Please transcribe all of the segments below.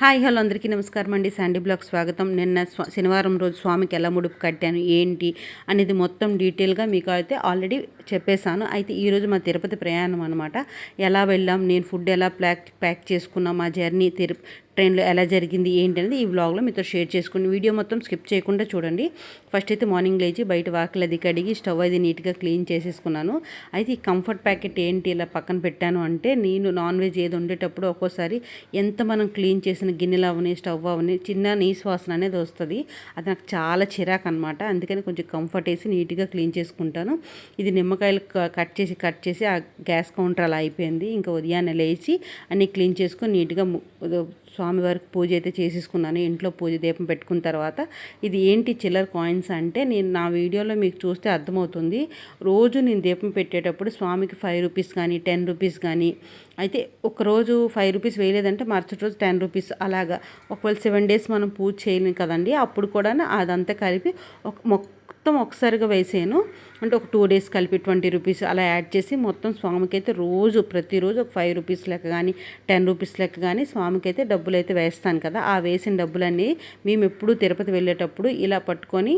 Hi hello అందరికీ నమస్కారం అండి. శాండీ బ్లాగ్ స్వాగతం. నిన్న శనివారం రోజు స్వామికి ఎలా ముడుపు కట్టాను ఏంటి అనేది మొత్తం డీటెయిల్గా మీకు అయితే ఆల్రెడీ చెప్పేశాను. అయితే ఈరోజు మా తిరుపతి ప్రయాణం అనమాట ఎలా వెళ్ళాం నేను ఫుడ్ ఎలా ప్యాక్ ప్యాక్ చేసుకున్నాం మా జర్నీ తిరు ట్రైన్లో ఎలా జరిగింది ఏంటి అనేది ఈ వ్లాగ్లో మీతో షేర్ చేసుకుని వీడియో మొత్తం స్కిప్ చేయకుండా చూడండి. ఫస్ట్ అయితే మార్నింగ్ లేచి బయట వాకిలు అది కడిగి స్టవ్ అది నీట్గా క్లీన్ చేసేసుకున్నాను. అయితే ఈ కంఫర్ట్ ప్యాకెట్ ఏంటి ఇలా పక్కన పెట్టాను అంటే నేను నాన్ వెజ్ ఏది వండేటప్పుడు ఒక్కోసారి ఎంత మనం క్లీన్ చేసిన గిన్నెలు అవని స్టవ్ అవని చిన్న నీసు వాసన అనేది వస్తుంది. అది నాకు చాలా చిరాకు అనమాట అందుకని కొంచెం కంఫర్ట్ వేసి నీట్గా క్లీన్ చేసుకుంటాను. ఇది నిమ్మకాయలు కట్ చేసి కట్ చేసి ఆ గ్యాస్ కౌంటర్ అలా అయిపోయింది. ఇంకా ఉదయాన్నే లేచి అన్నీ క్లీన్ చేసుకొని నీట్గా స్వామివారికి పూజ అయితే చేసేసుకున్నాను ఇంట్లో పూజ దీపం పెట్టుకున్న తర్వాత. ఇది ఏంటి చిల్లర కాయిన్స్ అంటే నేను నా వీడియోలో మీకు చూస్తే అర్థమవుతుంది. రోజు నేను దీపం పెట్టేటప్పుడు స్వామికి ఫైవ్ రూపీస్ కానీ టెన్ రూపీస్ కానీ అయితే ఒకరోజు ఫైవ్ రూపీస్ వేయలేదంటే మరుసటి రోజు టెన్ రూపీస్ అలాగా. ఒకవేళ సెవెన్ డేస్ మనం పూజ చేయలేం కదండి అప్పుడు కూడా అదంతా కలిపి ఒక మొక్క మొత్తం ఒకసారిగా వేసాను. అంటే ఒక టూ డేస్ కలిపి ట్వంటీ రూపీస్ అలా యాడ్ చేసి మొత్తం స్వామికి అయితే రోజు ప్రతిరోజు ఒక ఫైవ్ రూపీస్ లెక్క కానీ టెన్ రూపీస్ లెక్క కానీ స్వామికి అయితే డబ్బులు అయితే వేస్తాను కదా. ఆ వేసిన డబ్బులన్నీ మేము ఎప్పుడు తిరుపతి వెళ్ళేటప్పుడు ఇలా పట్టుకొని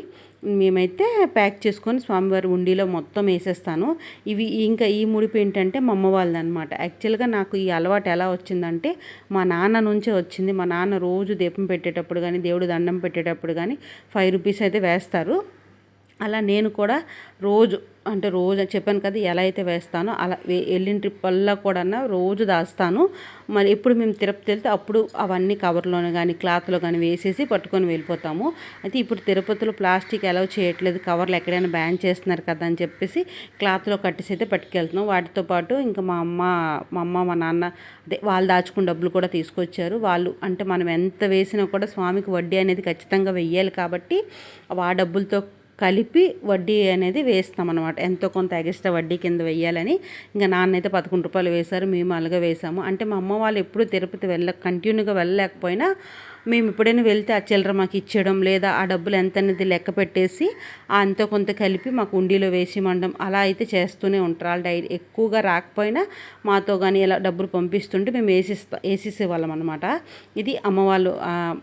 మేమైతే ప్యాక్ చేసుకొని స్వామివారి ఉండిలో మొత్తం వేసేస్తాను. ఇవి ఇంకా ఈ ముడిపు ఏంటంటే మా అమ్మ వాళ్ళదనమాట యాక్చువల్గా నాకు ఈ అలవాటు ఎలా వచ్చిందంటే మా నాన్న నుంచే వచ్చింది. మా నాన్న రోజు దీపం పెట్టేటప్పుడు కానీ దేవుడు దండం పెట్టేటప్పుడు కానీ ఫైవ్ రూపీస్ అయితే వేస్తారు. అలా నేను కూడా రోజు అంటే రోజు చెప్పాను కదా ఎలా అయితే వేస్తానో అలా వెళ్ళిన ట్రిప్ వల్ల కూడా రోజు దాస్తాను. మరి ఎప్పుడు మేము తిరుపతి వెళ్తే అప్పుడు అవన్నీ కవర్లోనే కానీ క్లాత్లో కానీ వేసేసి పట్టుకొని వెళ్ళిపోతాము. అయితే ఇప్పుడు తిరుపతిలో ప్లాస్టిక్ అలౌ చేయట్లేదు కవర్లు ఎక్కడైనా బ్యాన్ చేస్తున్నారు కదా అని చెప్పేసి క్లాత్లో కట్టేసి అయితే పట్టుకెళ్తున్నాం. వాటితో పాటు ఇంకా మా అమ్మ మా అమ్మ మా నాన్న అదే వాళ్ళు దాచుకున్న డబ్బులు కూడా తీసుకొచ్చారు. వాళ్ళు అంటే మనం ఎంత వేసినా కూడా స్వామికి వడ్డీ అనేది ఖచ్చితంగా వెయ్యాలి కాబట్టి ఆ డబ్బులతో కలిపి వడ్డీ అనేది వేస్తాం అనమాట ఎంతో కొంత ఎగస్ట్రా వడ్డీ కింద వేయాలని ఇంకా నాన్న అయితే పదకొండు రూపాయలు వేశారు మేము అలాగే వేసాము అంటే మా అమ్మ వాళ్ళు ఎప్పుడు తిరుపతి వెళ్ళ కంటిన్యూగా వెళ్ళలేకపోయినా మేము ఎప్పుడైనా వెళ్తే ఆ చిల్లర మాకు ఇచ్చేయడం లేదా ఆ డబ్బులు ఎంత అనేది లెక్క పెట్టేసి ఆ అంత కొంత కలిపి మాకు ఉండిలో వేసి మండం అలా అయితే చేస్తూనే ఉంటారు. వాళ్ళు డై ఎక్కువగా రాకపోయినా మాతో కానీ ఇలా డబ్బులు పంపిస్తుంటే మేము వేసిస్తా వేసేసేవాళ్ళం అనమాట ఇది అమ్మవాళ్ళు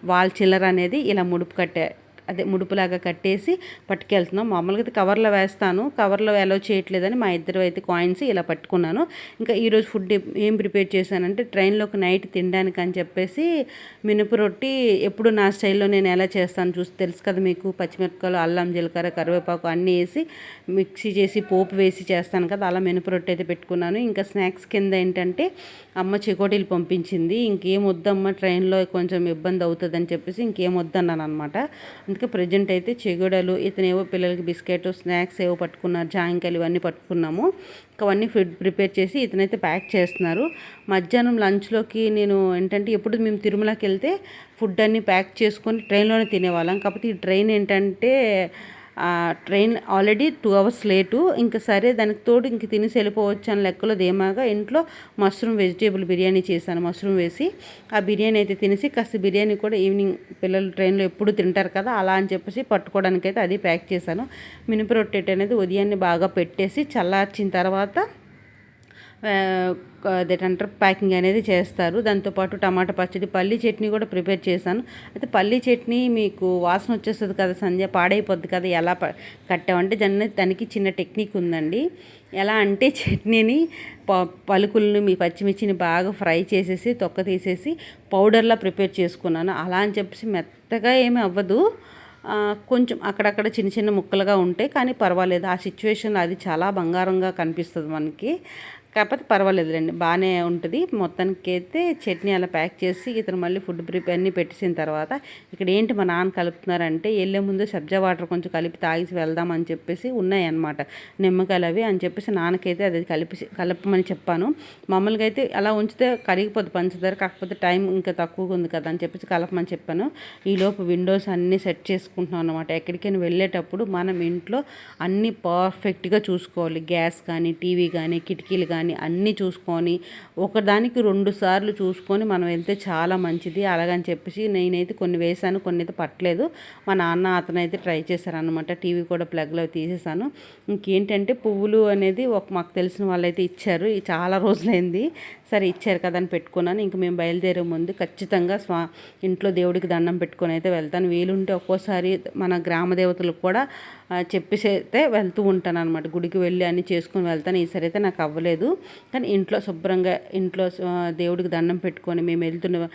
వాళ్ళ చిల్లర అనేది ఇలా ముడుపు కట్టే అదే ముడుపులాగా కట్టేసి పట్టుకెళ్తున్నాం. మామూలుగా అయితే కవర్లో వేస్తాను. కవర్లో అలో చేయట్లేదని మా ఇద్దరు అయితే కాయిన్స్ ఇలా పట్టుకున్నాను. ఇంకా ఈరోజు ఫుడ్ ఏం ప్రిపేర్ చేశానంటే ట్రైన్లోకి నైట్ తినడానికి అని చెప్పేసి మినప రొట్టి ఎప్పుడు నా స్టైల్లో నేను ఎలా చేస్తాను చూసి తెలుసు కదా మీకు. పచ్చిమిరపకాయలు అల్లం జీలకర్ర కరివేపాకు అన్నీ వేసి మిక్సీ చేసి పోపు వేసి చేస్తాను కదా అలా మినప రొట్టె అయితే పెట్టుకున్నాను. ఇంకా స్నాక్స్ కింద ఏంటంటే అమ్మ చికోటీలు పంపించింది. ఇంకేం వద్దమ్మ ట్రైన్లో కొంచెం ఇబ్బంది అవుతుందని చెప్పేసి ఇంకేం వద్దన్నాను అనమాట ఇంకా ప్రజెంట్ అయితే చెగుడలు ఇతనేవో పిల్లలకి బిస్కెట్ స్నాక్స్ ఏవో పట్టుకున్నారు జాయింకాయలు ఇవన్నీ పట్టుకున్నాము. ఇంకా అవన్నీ ఫుడ్ ప్రిపేర్ చేసి ఇతనైతే ప్యాక్ చేస్తున్నారు. మధ్యాహ్నం లంచ్లోకి నేను ఏంటంటే ఎప్పుడు మేము తిరుమలకి వెళ్తే ఫుడ్ అన్నీ ప్యాక్ చేసుకొని ట్రైన్లోనే తినేవాళ్ళం. కాకపోతే ఈ ట్రైన్ ఏంటంటే train already two hours late. ఇంకా సరే దానికి తోడు ఇంక తినేసి వెళ్ళిపోవచ్చు అని లెక్కలో ధీమాగా ఇంట్లో మష్రూమ్ వెజిటేబుల్ బిర్యానీ చేశాను మష్రూమ్ వేసి. ఆ బిర్యానీ అయితే తినేసి కాస్త బిర్యానీ కూడా ఈవినింగ్ పిల్లలు ట్రైన్లో ఎప్పుడు తింటారు కదా అలా అని చెప్పేసి పట్టుకోవడానికి అయితే అది ప్యాక్ చేశాను. మినప రొట్టెట్ అనేది ఉదయాన్నే బాగా పెట్టేసి చల్లార్చిన తర్వాత అదేంటారు ప్యాకింగ్ అనేది చేస్తారు. దాంతోపాటు టమాటా పచ్చడి పల్లీ చట్నీ కూడా ప్రిపేర్ చేశాను. అయితే పల్లీ చట్నీ మీకు వాసన వచ్చేస్తుంది కదా సంధ్య పాడైపోద్ది కదా ఎలా కట్టామంటే దాన్ని దానికి చిన్న టెక్నిక్ ఉందండి. ఎలా అంటే చట్నీని ప పలుకులను మీ పచ్చిమిర్చిని బాగా ఫ్రై చేసేసి తొక్క తీసేసి పౌడర్లా ప్రిపేర్ చేసుకున్నాను. అలా అని చెప్పేసి మెత్తగా ఏమీ అవ్వదు. కొంచెం అక్కడక్కడ చిన్న చిన్న ముక్కలుగా ఉంటాయి. కానీ పర్వాలేదు. ఆ సిచ్యువేషన్లో అది చాలా బంగారంగా కనిపిస్తుంది మనకి. కాకపోతే పర్వాలేదులేండి బాగానే ఉంటుంది. మొత్తానికి అయితే చట్నీ అలా ప్యాక్ చేసి ఇతను మళ్ళీ ఫుడ్ ప్రిపేర్ అన్నీ పెట్టేసిన తర్వాత ఇక్కడ ఏంటి మా నాన్న కలుపుతున్నారంటే వెళ్ళే ముందు సబ్జా వాటర్ కొంచెం కలిపి తాగేసి వెళ్దామని చెప్పేసి ఉన్నాయన్నమాట. నిమ్మకాయలు అవి అని చెప్పేసి నాన్నకైతే అది కలిపి కలపమని చెప్పాను. మామూలుగా అయితే అలా ఉంచితే కరిగిపోద్ది పంచదార కాకపోతే టైం ఇంకా తక్కువగా ఉంది కదా అని చెప్పేసి కలపమని చెప్పాను. ఈలోపు విండోస్ అన్నీ సెట్ చేసుకుంటున్నాం అనమాట ఎక్కడికైనా వెళ్ళేటప్పుడు మనం ఇంట్లో అన్నీ పర్ఫెక్ట్గా చూసుకోవాలి. గ్యాస్ కానీ టీవీ కానీ కిటికీలు కానీ అని అన్నీ చూసుకొని ఒకదానికి రెండు సార్లు చూసుకొని మనం వెళ్తే చాలా మంచిది. అలాగని చెప్పేసి నేనైతే కొన్ని వేసాను కొన్ని అయితే పట్టలేదు. మా నాన్న అతనైతే ట్రై చేశారనమాట టీవీ కూడా ప్లగ్లో తీసేసాను ఇంకేంటంటే పువ్వులు అనేది ఒక మాకు తెలిసిన వాళ్ళైతే ఇచ్చారు. చాలా రోజులైంది. సరే ఇచ్చారు కదా అని పెట్టుకున్నాను. ఇంక మేము బయలుదేరే ముందు ఖచ్చితంగా స్వా ఇంట్లో దేవుడికి దండం పెట్టుకొని అయితే వెళ్తాను. వీలుంటే ఒక్కోసారి మన గ్రామ దేవతలకు కూడా చెప్పేసి అయితే వెళ్తూ ఉంటాను అనమాట గుడికి వెళ్ళి అన్ని చేసుకుని వెళ్తాను. ఈసారి అయితే నాకు అవ్వలేదు. కానీ ఇంట్లో శుభ్రంగా ఇంట్లో దేవుడికి దండం పెట్టుకొని మేము వెళ్తున్న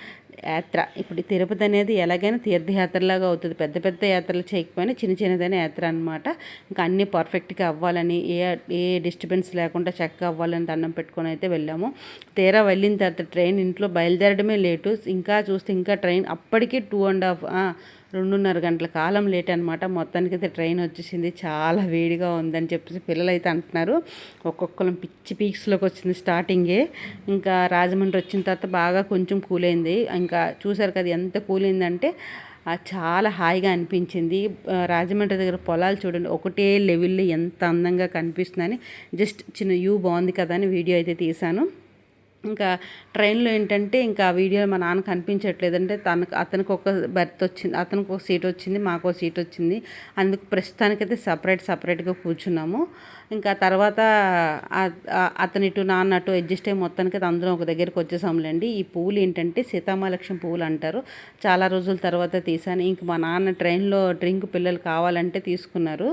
యాత్ర. ఇప్పుడు తిరుపతి అనేది ఎలాగైనా తీర్థయాత్రలాగా అవుతుంది. పెద్ద పెద్ద యాత్రలు చేయకపోయినా చిన్న చిన్నదైన యాత్ర అనమాట ఇంకా అన్నీ పర్ఫెక్ట్గా అవ్వాలని ఏ ఏ డిస్టర్బెన్స్ లేకుండా చక్కగా అవ్వాలని దండం పెట్టుకొని అయితే వెళ్ళాము. తీరా వెళ్ళిన తర్వాత ట్రైన్ ఇంట్లో బయలుదేరడమే లేటు. ఇంకా చూస్తే ఇంకా ట్రైన్ అప్పటికి టూ అండ్ హాఫ్ రెండున్నర గంటల కాలం లేట్ అనమాట మొత్తానికి అయితే ట్రైన్ వచ్చేసింది. చాలా వేడిగా ఉందని చెప్పేసి పిల్లలు అయితే అంటున్నారు. ఒక్కొక్కరం పిచ్చి పీక్స్లోకి వచ్చింది స్టార్టింగే. ఇంకా రాజమండ్రి వచ్చిన తర్వాత బాగా కొంచెం కూల్ అయింది ఇంకా చూసారు కదా ఎంత కూలిందంటే చాలా హాయిగా అనిపించింది. రాజమండ్రి దగ్గర పొలాలు చూడండి ఒకటే లెవెల్లో ఎంత అందంగా కనిపిస్తుందని. జస్ట్ చిన్న వ్యూ బాగుంది కదా అని వీడియో అయితే తీశాను. ఇంకా ట్రైన్లో ఏంటంటే ఇంకా వీడియో మా నాన్న కనిపించట్లేదంటే తనకు అతనికి ఒక బెర్త్ వచ్చింది అతనికి ఒక సీట్ వచ్చింది మాకు ఒక సీట్ వచ్చింది. అందుకు ప్రస్తుతానికైతే సపరేట్ సపరేట్గా కూర్చున్నాము. ఇంకా తర్వాత అతని ఇటు నాన్న అటు అడ్జస్ట్ అయ్యి మొత్తానికి అందరం ఒక దగ్గరికి వచ్చేసాంలేండి. ఈ పువ్వులు ఏంటంటే సీతామలక్ష్మి పువ్వులు అంటారు. చాలా రోజుల తర్వాత తీసాను ఇంక మా నాన్న ట్రైన్లో డ్రింక్ పిల్లలు కావాలంటే తీసుకున్నారు.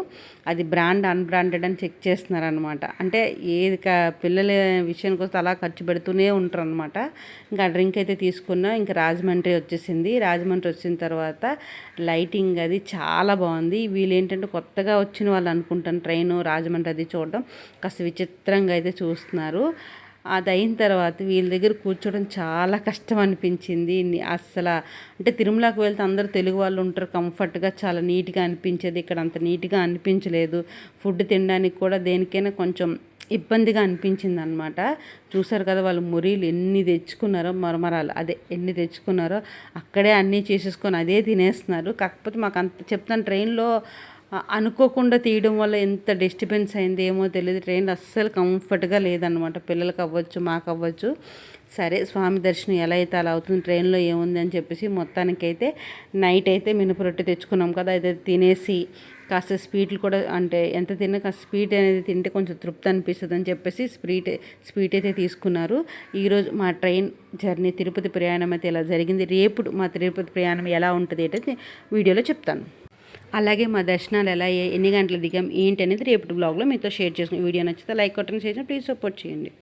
అది బ్రాండ్ అన్బ్రాండెడ్ అని చెక్ చేస్తున్నారు అనమాట అంటే ఏది పిల్లల విషయానికి వస్తే అలా ఖర్చు పెడుతూనే ఉంటారు అనమాట ఇంకా డ్రింక్ అయితే తీసుకున్నా. ఇంకా రాజమండ్రి వచ్చేసింది. రాజమండ్రి వచ్చిన తర్వాత లైటింగ్ అది చాలా బాగుంది. వీళ్ళు ఏంటంటే కొత్తగా వచ్చిన వాళ్ళు అనుకుంటాను. ట్రైన్ రాజమండ్రి అది చూడడం. కాస్త విచిత్రంగా అయితే చూస్తున్నారు. అది అయిన తర్వాత వీళ్ళ దగ్గర కూర్చోవడం చాలా కష్టం అనిపించింది అస్సలు అంటే తిరుమలకి వెళ్తే అందరూ తెలుగు వాళ్ళు ఉంటారు. కంఫర్ట్గా చాలా నీట్గా అనిపించేది. ఇక్కడ అంత నీట్గా అనిపించలేదు. ఫుడ్ తినడానికి కూడా దేనికైనా కొంచెం ఇబ్బందిగా అనిపించింది అనమాట చూసారు కదా వాళ్ళు మురీలు ఎన్ని తెచ్చుకున్నారో. మరమరాలు అదే ఎన్ని తెచ్చుకున్నారో. అక్కడే అన్నీ చేసేసుకొని అదే తినేస్తున్నారు. కాకపోతే మాకు అంత చెప్తాను ట్రైన్లో అనుకోకుండా తీయడం వల్ల ఎంత డిస్టర్బెన్స్ అయింది ఏమో తెలియదు ట్రైన్ అస్సలు కంఫర్ట్గా లేదనమాట పిల్లలకి అవ్వచ్చు మాకు అవ్వచ్చు. సరే స్వామి దర్శనం ఎలా అయితే అలా అవుతుంది ట్రైన్లో ఏముంది అని చెప్పేసి మొత్తానికైతే నైట్ అయితే మినపరొట్టె తెచ్చుకున్నాం కదా అయితే తినేసి కాస్త స్వీట్లు కూడా అంటే ఎంత తిన్నా కాస్త స్వీట్ అనేది తింటే కొంచెం తృప్తి అనిపిస్తుంది అని చెప్పేసి స్వీట్ స్వీట్ అయితే తీసుకున్నారు. ఈరోజు మా ట్రైన్ జర్నీ తిరుపతి ప్రయాణం అయితే ఇలా జరిగింది. రేపు మా తిరుపతి ప్రయాణం ఎలా ఉంటుంది అంటే వీడియోలో చెప్తాను. అలాగే మా దర్శనాలు ఎలా ఎన్ని గంటలు దిగాం ఏంటి అనేది రేపటి బ్లాగ్లో మీతో షేర్ చేసుకుని వీడియో నచ్చితే లైక్ కొట్టండి చేసిన ప్లీజ్ సపోర్ట్ చేయండి.